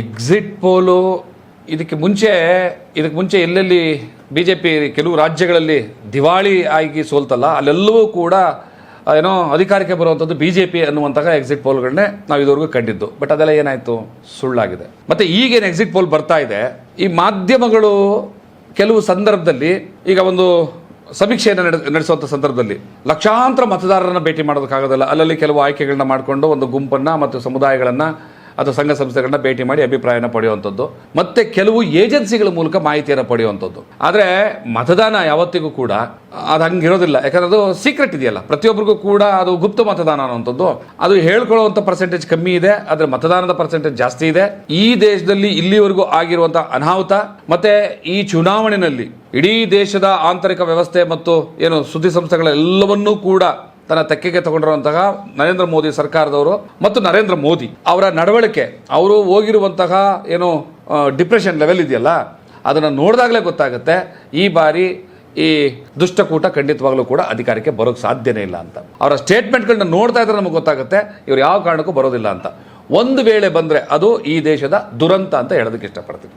Exit ಪೋಲು, ಇದಕ್ಕೆ ಮುಂಚೆ ಇದಕ್ಕೆ ಮುಂಚೆ ಎಲ್ಲೆಲ್ಲಿ ಬಿ ಜೆ ಪಿ ಕೆಲವು ರಾಜ್ಯಗಳಲ್ಲಿ ದಿವಾಳಿ ಆಗಿ ಸೋಲ್ತಲ್ಲ, ಅಲ್ಲೆಲ್ಲವೂ ಕೂಡ ಏನೋ ಅಧಿಕಾರಕ್ಕೆ ಬರುವಂಥದ್ದು ಬಿ ಜೆ ಪಿ ಅನ್ನುವಂತಹ ಎಕ್ಸಿಟ್ ಪೋಲ್ಗಳನ್ನೇ ನಾವು ಇದುವರೆಗೂ ಕಂಡಿದ್ದು. ಬಟ್ ಅದೆಲ್ಲ ಏನಾಯಿತು? ಸುಳ್ಳಾಗಿದೆ. ಮತ್ತು ಈಗೇನು ಎಕ್ಸಿಟ್ ಪೋಲ್ ಬರ್ತಾ ಇದೆ, ಈ ಮಾಧ್ಯಮಗಳು ಕೆಲವು ಸಂದರ್ಭದಲ್ಲಿ, ಈಗ ಒಂದು ಸಮೀಕ್ಷೆಯನ್ನು ನಡೆ ನಡೆಸುವಂಥ ಸಂದರ್ಭದಲ್ಲಿ ಲಕ್ಷಾಂತರ ಮತದಾರರನ್ನು ಭೇಟಿ ಮಾಡೋದಕ್ಕಾಗೋದಿಲ್ಲ. ಅಲ್ಲಲ್ಲಿ ಕೆಲವು ಆಯ್ಕೆಗಳನ್ನ ಮಾಡಿಕೊಂಡು ಒಂದು ಗುಂಪನ್ನು ಮತ್ತು ಸಮುದಾಯಗಳನ್ನು ಅಥವಾ ಸಂಘ ಸಂಸ್ಥೆಗಳನ್ನ ಭೇಟಿ ಮಾಡಿ ಅಭಿಪ್ರಾಯನ ಪಡೆಯುವಂಥದ್ದು. ಮತ್ತೆ ಕೆಲವು ಏಜೆನ್ಸಿಗಳ ಮೂಲಕ ಮಾಹಿತಿಯನ್ನು ಪಡೆಯುವಂಥದ್ದು. ಆದರೆ ಮತದಾನ ಯಾವತ್ತಿಗೂ ಕೂಡ ಅದು ಹಂಗಿರೋದಿಲ್ಲ. ಯಾಕಂದ್ರೆ ಅದು ಸೀಕ್ರೆಟ್ ಇದೆಯಲ್ಲ. ಪ್ರತಿಯೊಬ್ಬರಿಗೂ ಕೂಡ ಅದು ಗುಪ್ತ ಮತದಾನ ಅನ್ನುವಂಥದ್ದು. ಅದು ಹೇಳ್ಕೊಳ್ಳುವಂಥ ಪರ್ಸೆಂಟೇಜ್ ಕಮ್ಮಿ ಇದೆ, ಆದರೆ ಮತದಾನದ ಪರ್ಸೆಂಟೇಜ್ ಜಾಸ್ತಿ ಇದೆ. ಈ ದೇಶದಲ್ಲಿ ಇಲ್ಲಿವರೆಗೂ ಆಗಿರುವಂಥ ಅನಾಹುತ, ಮತ್ತೆ ಈ ಚುನಾವಣೆಯಲ್ಲಿ ಇಡೀ ದೇಶದ ಆಂತರಿಕ ವ್ಯವಸ್ಥೆ ಮತ್ತು ಏನು ಸುದ್ದಿ ಸಂಸ್ಥೆಗಳೆಲ್ಲವನ್ನೂ ಕೂಡ ತನ್ನ ತೆಕ್ಕೆಗೆ ತಗೊಂಡಿರುವಂತಹ ನರೇಂದ್ರ ಮೋದಿ ಸರ್ಕಾರದವರು ಮತ್ತು ನರೇಂದ್ರ ಮೋದಿ ಅವರ ನಡವಳಿಕೆ, ಅವರು ಹೋಗಿರುವಂತಹ ಏನು ಡಿಪ್ರೆಷನ್ ಲೆವೆಲ್ ಇದೆಯಲ್ಲ, ಅದನ್ನು ನೋಡಿದಾಗಲೇ ಗೊತ್ತಾಗುತ್ತೆ. ಈ ಬಾರಿ ಈ ದುಷ್ಟಕೂಟ ಖಂಡಿತವಾಗ್ಲೂ ಕೂಡ ಅಧಿಕಾರಕ್ಕೆ ಬರೋಕ್ಕೆ ಸಾಧ್ಯನೇ ಇಲ್ಲ ಅಂತ. ಅವರ ಸ್ಟೇಟ್ಮೆಂಟ್ಗಳನ್ನ ನೋಡ್ತಾ ಇದ್ರೆ ನಮಗೆ ಗೊತ್ತಾಗುತ್ತೆ, ಇವ್ರು ಯಾವ ಕಾರಣಕ್ಕೂ ಬರೋದಿಲ್ಲ ಅಂತ. ಒಂದು ವೇಳೆ ಬಂದರೆ ಅದು ಈ ದೇಶದ ದುರಂತ ಅಂತ ಹೇಳೋದಕ್ಕೆ ಇಷ್ಟಪಡ್ತೀನಿ.